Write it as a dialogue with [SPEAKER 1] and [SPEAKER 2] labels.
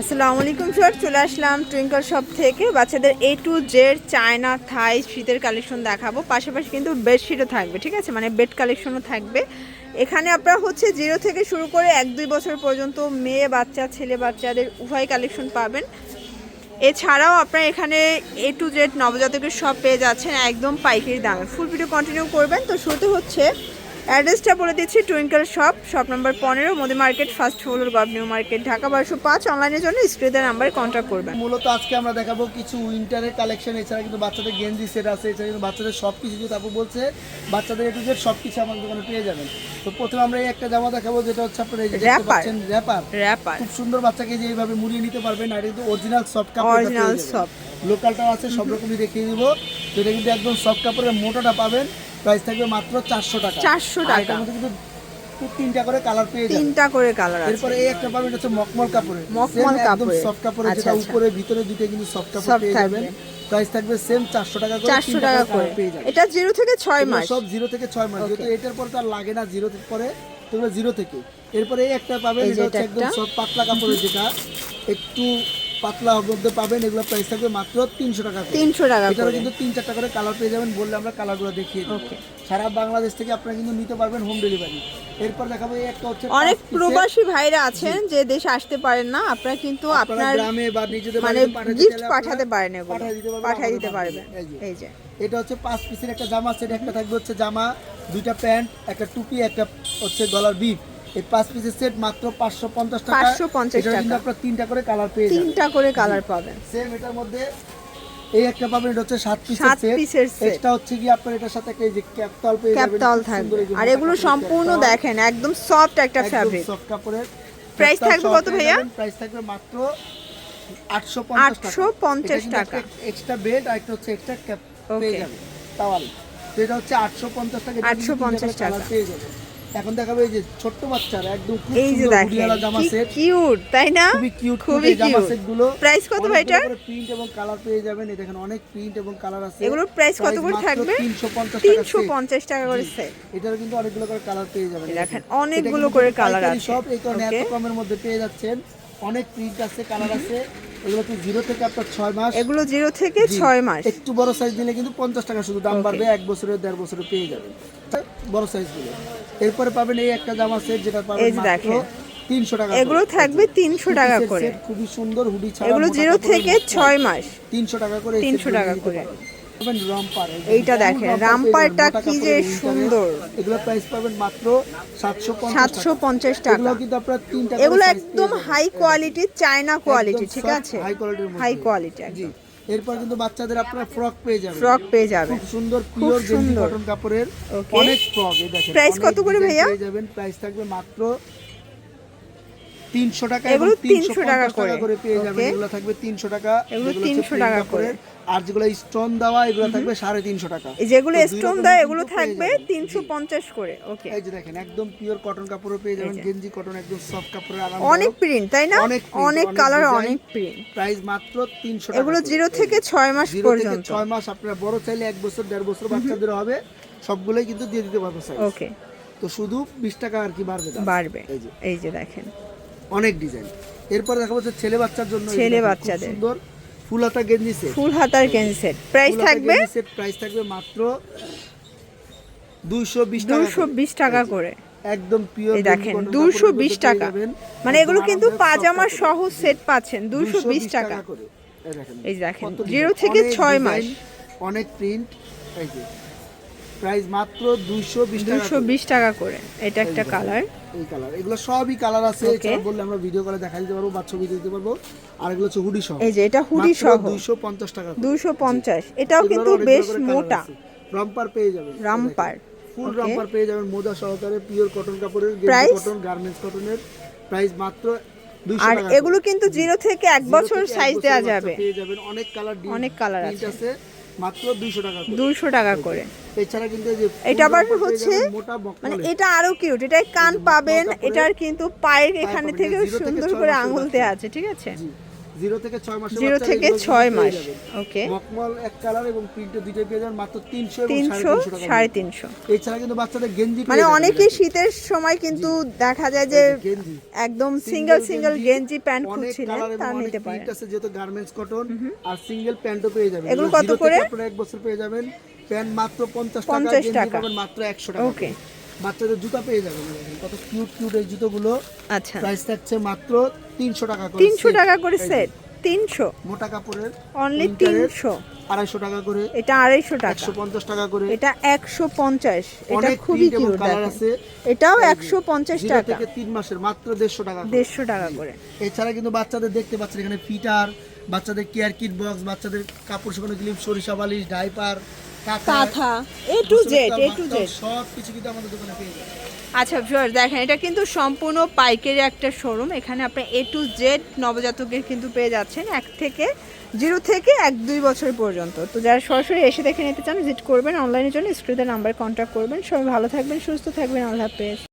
[SPEAKER 1] আসসালামু আলাইকুম, স্যার। চলে আসলাম টুইঙ্কল শপ থেকে। বাচ্চাদের A to Z China, Thai, শীতের কালেকশন দেখাবো। পাশাপাশি কিন্তু বেডশিটও থাকবে, ঠিক আছে? মানে বেড কালেকশনও থাকবে। এখানে আপনারা হচ্ছে জিরো থেকে শুরু করে এক, দুই বছর পর্যন্ত মেয়ে, বাচ্চা, ছেলে, বাচ্চাদের উভয় কালেকশন পাবেন। এছাড়াও আপনারা এখানে এ টু জেড নবজাতকের সব পেয়ে যাচ্ছেন। একদম পাইকারি দামে। ফুল ভিডিও কন্টিনিউ করবেন। তো শুরুতে হচ্ছে অ্যাড্রেসটা বলে দিচ্ছি টুইঙ্কেল শপ শপ নম্বর পনেরো মোদি মার্কেট ফার্স্ট ফ্লোর গভ নিউ মার্কেট ঢাকা বারোশো পাঁচ। অনলাইনের জন্য স্ক্রিনের নাম্বারে কন্ট্যাক্ট করবেন।
[SPEAKER 2] মূলত আজকে আমরা দেখাবো কিছু উইন্টারের কালেকশন এছাড়া কিন্তু বাচ্চাদের গেঞ্জি সেট আছে এছাড়া কিন্তু বাচ্চাদের সব কিছু যেহেতু আপু বলছে বাচ্চাদের একটু যে সব কিছু আমাদের দোকানে পেয়ে যাবেন। তো প্রথমে আমরা এই একটা জামা দেখাবো যেটা হচ্ছে আপনার এই যে দেখতে পাচ্ছেন র্যাপার
[SPEAKER 1] র্যাপার
[SPEAKER 2] খুব সুন্দর বাচ্চাকে যে এইভাবে মুড়িয়ে নিতে পারবেন আর কিন্তু অরিজিনাল সফট কাপড়
[SPEAKER 1] Original soft।
[SPEAKER 2] লোকালটাও আছে সব রকমই দেখিয়ে দিব। তো এটা কিন্তু একদম সফট কাপড়ের মোটাটা পাবেন। প্রাইস থাকবে মাত্র চারশো টাকা।
[SPEAKER 1] 400 টাকা।
[SPEAKER 2] এটার মধ্যে কিন্তু তিনটা করে কালার পেয়ে যাবেন
[SPEAKER 1] তিনটা করে কালার আছে।
[SPEAKER 2] এরপরে এই একটা পাবেন হচ্ছে মকমল কাপড়ে
[SPEAKER 1] মখমল কাপড়ে।
[SPEAKER 2] সফট কাপড়ে যেটা
[SPEAKER 1] আচ্ছা।
[SPEAKER 2] উপরে ভিতরে দুটো কিন্তু সফট কাপড় পেয়ে
[SPEAKER 1] থাকবে।
[SPEAKER 2] যাবেন প্রাইস থাকবে সেম চারশো টাকা করে
[SPEAKER 1] চারশো
[SPEAKER 2] তিনটা
[SPEAKER 1] টাকা
[SPEAKER 2] করে পেয়ে যাবেন।
[SPEAKER 1] এটা জিরো থেকে ছয়
[SPEAKER 2] এগুলো
[SPEAKER 1] মাস।
[SPEAKER 2] সব জিরো থেকে ছয় মাস। যেহেতু এটার পর তো আর লাগে না জিরো পরে তোমরা জিরো থেকে। এরপরে এই একটা পাবেন এটা হচ্ছে একদম। সব পাতলা কাপড়ের যেটা। একটু পাতলা মধ্যে পাবেন এগুলো প্রাইস থাকবে মাত্র তিনশো টাকা
[SPEAKER 1] তিনশো টাকা
[SPEAKER 2] এটারও কিন্তু তিন চারটা করে কালার পেয়ে যাবেন বললে আমরা কালারগুলো দেখিয়ে
[SPEAKER 1] Okay.
[SPEAKER 2] সারা বাংলাদেশ থেকে আপনারা কিন্তু নিতে পারবেন হোম ডেলিভারি এরপর দেখাবো এই একটা হচ্ছে
[SPEAKER 1] অনেক প্রবাসী ভাইরা আছেন যে দেশে আসতে পারেন না আপনারা কিন্তু
[SPEAKER 2] আপনার গ্রামে বা নিজেদের
[SPEAKER 1] মানে গিফট পাঠাতে পারেন এগুলো।
[SPEAKER 2] পাঠিয়ে দিতে পারবেন। এই যে। এটা হচ্ছে পাঁচ পিসের একটা জামা সেট একটা থাকবে হচ্ছে জামা দুইটা প্যান্ট একটা টুপি একটা হচ্ছে গলার বিপ। এই পাঁচ পিসের সেট মাত্র পাঁচশো পঞ্চাশ টাকা
[SPEAKER 1] 550
[SPEAKER 2] এটার কিন্তু
[SPEAKER 1] টাকা।
[SPEAKER 2] আপনার তিনটা করে কালার পেয়ে যাবেন
[SPEAKER 1] তিনটা করে কালার পাবেন
[SPEAKER 2] সেম এটার মধ্যে এই একটা পাবেন এটা হচ্ছে সাত পিসের
[SPEAKER 1] সাত
[SPEAKER 2] সেট
[SPEAKER 1] পিসের set।
[SPEAKER 2] এক্সট্রা হচ্ছে কি আপনার এটার সাথে একটা এই যে ক্যাপতল পেয়ে যাবেন
[SPEAKER 1] ক্যাপতল থাকবে আর এগুলো সম্পূর্ণ দেখেন একদম সফট একটা
[SPEAKER 2] একদম
[SPEAKER 1] ফ্যাব্রিক
[SPEAKER 2] সফট কাপড়ের ক্যাপতল
[SPEAKER 1] থাকবে কত ভাইয়া?
[SPEAKER 2] যাবেন। প্রাইস থাকবে মাত্র 850
[SPEAKER 1] 850 টাকা।
[SPEAKER 2] এক্সট্রা বেড আর একটা হচ্ছে এক্সট্রা ক্যাপ পেয়ে
[SPEAKER 1] Okay.
[SPEAKER 2] যাবে টাওয়াল তো এটা হচ্ছে 850 টাকা এটা কিন্তু
[SPEAKER 1] 850 টাকা।
[SPEAKER 2] পেয়ে যাবে এখন দেখাবো এই যে ছোট্ট বাচ্চারা একদম
[SPEAKER 1] এই যে দেখেন
[SPEAKER 2] জামা সেট
[SPEAKER 1] কিউট তাই না?
[SPEAKER 2] খুবই কিউট
[SPEAKER 1] খুবই
[SPEAKER 2] জামা সেটগুলো
[SPEAKER 1] প্রাইস কত ভাই এটার
[SPEAKER 2] প্রিন্ট এবং কালার পেয়ে যাবেন। এই দেখেন অনেক প্রিন্ট এবং কালার আছে।
[SPEAKER 1] এগুলোর প্রাইস কত করে থাকবে?
[SPEAKER 2] 350 টাকা
[SPEAKER 1] তিনশো
[SPEAKER 2] set।
[SPEAKER 1] পঞ্চাশ টাকা করে সেট
[SPEAKER 2] এটারও কিন্তু অনেকগুলো করে কালার পেয়ে যাবেন।
[SPEAKER 1] দেখেন, অনেকগুলো করে
[SPEAKER 2] পাইকারি
[SPEAKER 1] আছে।
[SPEAKER 2] সব এই কারণে এত কমের মধ্যে পেয়ে যাচ্ছেন। অনেক প্রিন্ট আছে কালার আছে। এগুলো তো জিরো থেকে আপনার ছয় মাস?
[SPEAKER 1] এগুলো জিরো থেকে ছয় মাস।
[SPEAKER 2] একটু বড় সাইজ দিলে কিন্তু পঞ্চাশ টাকা শুধু দাম বাড়বে এক বছরে দেড় বছরে পেয়ে যাবেন। বড় সাইজ দিলে। এরপরে পাবেন এই একটা জামা সেট যেটা পাবেন মাত্র তিনশো টাকা
[SPEAKER 1] এগুলো থাকবে তিনশো টাকা করে।
[SPEAKER 2] খুবই সুন্দর হুডি ছাড়া
[SPEAKER 1] এগুলো জিরো থেকে ছয় মাস।
[SPEAKER 2] তিনশো টাকা করে
[SPEAKER 1] 300 টাকা করে। এইটা দেখেন, রামপারটা কি যে সুন্দর।
[SPEAKER 2] এগুলো প্রাইস পাবেন মাত্র
[SPEAKER 1] টাকা।
[SPEAKER 2] এগুলো কিন্তু আপনার তিনটা
[SPEAKER 1] এগুলো একদম হাই কোয়ালিটি চায়না কোয়ালিটি ঠিক আছে?
[SPEAKER 2] হাই কোয়ালিটির
[SPEAKER 1] হাই কোয়ালিটি
[SPEAKER 2] এরপর কিন্তু বাচ্চাদের আপনারা ফ্রক পেয়ে যাবেন।
[SPEAKER 1] ফ্রক পেয়ে যাবেন।
[SPEAKER 2] খুব সুন্দর। পিওর। কটন কাপড়ের অনেক ফ্রক এই দেখেন। অনেক
[SPEAKER 1] কত করে ভাইয়া?
[SPEAKER 2] পেয়ে যাবেন। প্রাইস থাকবে মাত্র 300 টাকা
[SPEAKER 1] এগুলো
[SPEAKER 2] এবং 350
[SPEAKER 1] 300 টাকা করে।
[SPEAKER 2] করে পেয়ে যাবেন। এগুলো থাকবে 300 টাকা
[SPEAKER 1] এগুলো
[SPEAKER 2] যেগুলো হচ্ছে
[SPEAKER 1] 300
[SPEAKER 2] plain
[SPEAKER 1] টাকা
[SPEAKER 2] কাপড়ের। আর যেগুলো স্টোন দেওয়া এগুলো থাকবে 350 টাকা।
[SPEAKER 1] যেগুলো স্টোন
[SPEAKER 2] কিন্তু
[SPEAKER 1] এগুলো থাকবে তিনশো পঞ্চাশ করে। ওকে।
[SPEAKER 2] এই যে দেখেন একদম পিওর কটন কাপড়ও পেয়ে যাবেন। গেঞ্জি কটন একদম সফট কাপড়ের আরাম
[SPEAKER 1] অনেক প্রিন্ট তাই না?
[SPEAKER 2] অনেক
[SPEAKER 1] অনেক কালার অনেক প্রিন্ট
[SPEAKER 2] প্রাইস মাত্র 300 টাকা
[SPEAKER 1] এগুলো জিরো থেকে ছয় মাস পর্যন্ত।
[SPEAKER 2] ছয় মাস আপনারা বড় চাইলে এক বছর দেড় বছর বাচ্চাদের হবে। সবগুলোই কিন্তু দিয়ে দিতে পারব
[SPEAKER 1] ওকে।
[SPEAKER 2] তো শুধু বিশ টাকা আর কি বাড়বে
[SPEAKER 1] বাড়বে।
[SPEAKER 2] এই যে।
[SPEAKER 1] এই যে দেখেন।
[SPEAKER 2] অনেক ডিজাইন। এরপরে দেখা যাচ্ছে ছেলে বাচ্চার জন্য
[SPEAKER 1] ছেলে বাচ্চাদের।
[SPEAKER 2] সুন্দর ফুল হাতা গেঞ্জি সেট
[SPEAKER 1] ফুল হাতার গেঞ্জি সেট প্রাইস থাকবে?
[SPEAKER 2] সেট প্রাইস থাকবে মাত্র 220 টাকা
[SPEAKER 1] দুশো
[SPEAKER 2] করে।
[SPEAKER 1] বিশ টাকা করে।
[SPEAKER 2] একদম পিওর
[SPEAKER 1] এই দেখেন দুশো বিশ টাকা। মানে এগুলো কিন্তু পাজামা সহ সেট পাচ্ছেন দুশো বিশ টাকা
[SPEAKER 2] করে। এই দেখেন
[SPEAKER 1] জিরো থেকে
[SPEAKER 2] অনেক
[SPEAKER 1] ছয় মাস।
[SPEAKER 2] অনেক প্রিন্ট এই যে প্রাইস মাত্র 220 টাকা
[SPEAKER 1] দুশো
[SPEAKER 2] করে।
[SPEAKER 1] বিশ টাকা করে। এটা একটা কালার।
[SPEAKER 2] এই কালার। এগুলো সবই কালার আছে. এছাড়া বললে আমরা ভিডিও করে দেখা দিতে পারব বা ছবি দিতে পারব। আর এগুলো হচ্ছে হুডি সহ।
[SPEAKER 1] এই যে এটা হুডি সহ।
[SPEAKER 2] দুইশো পঞ্চাশ টাকা করে।
[SPEAKER 1] দুশো পঞ্চাশ। এটাও কিন্তু বেশ মোটা।
[SPEAKER 2] রামপার পেয়ে যাবেন।
[SPEAKER 1] রামপার।
[SPEAKER 2] ফুল. রামপার পেয়ে যাবেন মোজা সহকারে পিওর কটন কাপড়ের
[SPEAKER 1] Price?
[SPEAKER 2] কটন গার্মেন্টস কটনের প্রাইস মাত্র 200
[SPEAKER 1] আর এগুলো কিন্তু জিরো থেকে এক বছর সাইজ দেওয়া যাবে।
[SPEAKER 2] পেয়ে যাবেন। অনেক কালার
[SPEAKER 1] অনেক colour আছে।
[SPEAKER 2] মাত্র 200 টাকা করে।
[SPEAKER 1] দুশো টাকা করে।
[SPEAKER 2] এছাড়া কিন্তু যে
[SPEAKER 1] এটা আবার হচ্ছে মানে এটা আরও কিউট এটাই কান পাবেন এটার কিন্তু পায়ের এখানে
[SPEAKER 2] থেকেও
[SPEAKER 1] থেকে সুন্দর করে আঙুল দেওয়া আছে ঠিক আছে?
[SPEAKER 2] জি জিরো থেকে ছয় মাসের
[SPEAKER 1] জিরো থেকে
[SPEAKER 2] এগুলো
[SPEAKER 1] ছয় মাস ওকে
[SPEAKER 2] মকমল এক কালার এবং প্রিন্টের দুইটাই পেয়ে যাবেন মাত্র তিনশো এবং
[SPEAKER 1] তিনশো
[SPEAKER 2] সাড়ে
[SPEAKER 1] সাড়ে
[SPEAKER 2] তিনশো।
[SPEAKER 1] তিনশো
[SPEAKER 2] এছাড়া কিন্তু বাচ্চাদের গেঞ্জি
[SPEAKER 1] মানে অনেকেই শীতের সময় কিন্তু দেখা যায় যে একদম সিঙ্গেল সিঙ্গেল গেঞ্জি প্যান্ট
[SPEAKER 2] অনেক
[SPEAKER 1] খুঁজছিলেন
[SPEAKER 2] অনেক
[SPEAKER 1] নিতে পারেন।
[SPEAKER 2] আছে যেহেতু গার্মেন্টস কটন আর সিঙ্গেল প্যান্টও পেয়ে যাবেন।
[SPEAKER 1] এগুলো কত করে?
[SPEAKER 2] আপনারা এক বছর পেয়ে যাবেন। প্যান্ট মাত্র পঞ্চাশ টাকা
[SPEAKER 1] 50
[SPEAKER 2] গেঞ্জি পাবেন মাত্র একশো টাকা
[SPEAKER 1] ওকে।
[SPEAKER 2] বাচ্চাদের জুতা পেয়ে যাবেন কত কিউট কিউট এই জুতোগুলো।
[SPEAKER 1] আচ্ছা।
[SPEAKER 2] প্রাইস থাকছে মাত্র তিনশো টাকা করে
[SPEAKER 1] তিনশো। টাকা করে সেট তিনশো।
[SPEAKER 2] মোটা কাপড়ের
[SPEAKER 1] অনলি তিনশো।
[SPEAKER 2] আড়াইশো টাকা করে।
[SPEAKER 1] এটা আড়াইশো টাকা।
[SPEAKER 2] একশো পঞ্চাশ টাকা করে।
[SPEAKER 1] এটা একশো পঞ্চাশ। এটা খুবই কিউট
[SPEAKER 2] আছে।
[SPEAKER 1] এটাও একশো পঞ্চাশ টাকা।
[SPEAKER 2] থেকে তিন মাসের মাত্র দেড়শো টাকা
[SPEAKER 1] দেড়শো টাকা করে।
[SPEAKER 2] এছাড়া কিন্তু বাচ্চাদের দেখতে পাচ্ছেন এখানে ফিটার বাচ্চাদের কেয়ার কিট বক্স বাচ্চাদের কাপড় শুকানো ক্লিপ সরিষা বালিশ ডাইপার
[SPEAKER 1] কাঁথা A to Z A to Z
[SPEAKER 2] সব কিছু কিন্তু আমাদের দোকানে পেয়ে যাবেন।
[SPEAKER 1] আচ্ছা ভিউয়ার দেখেন এটা কিন্তু সম্পূর্ণ পাইকারি একটা শোরুম এখানে আপনি এ টু জেড নবজাতকের কিন্তু পেয়ে যাচ্ছেন এক থেকে জিরো থেকে এক দুই বছর পর্যন্ত। তো যারা সরাসরি এসে দেখে নিতে চান ভিজিট করবেন। অনলাইনের জন্য স্ক্রিনের নাম্বার কন্ট্যাক্ট করবেন। সবাই ভালো থাকবেন সুস্থ থাকবেন। আল্লাহ হাফেজ।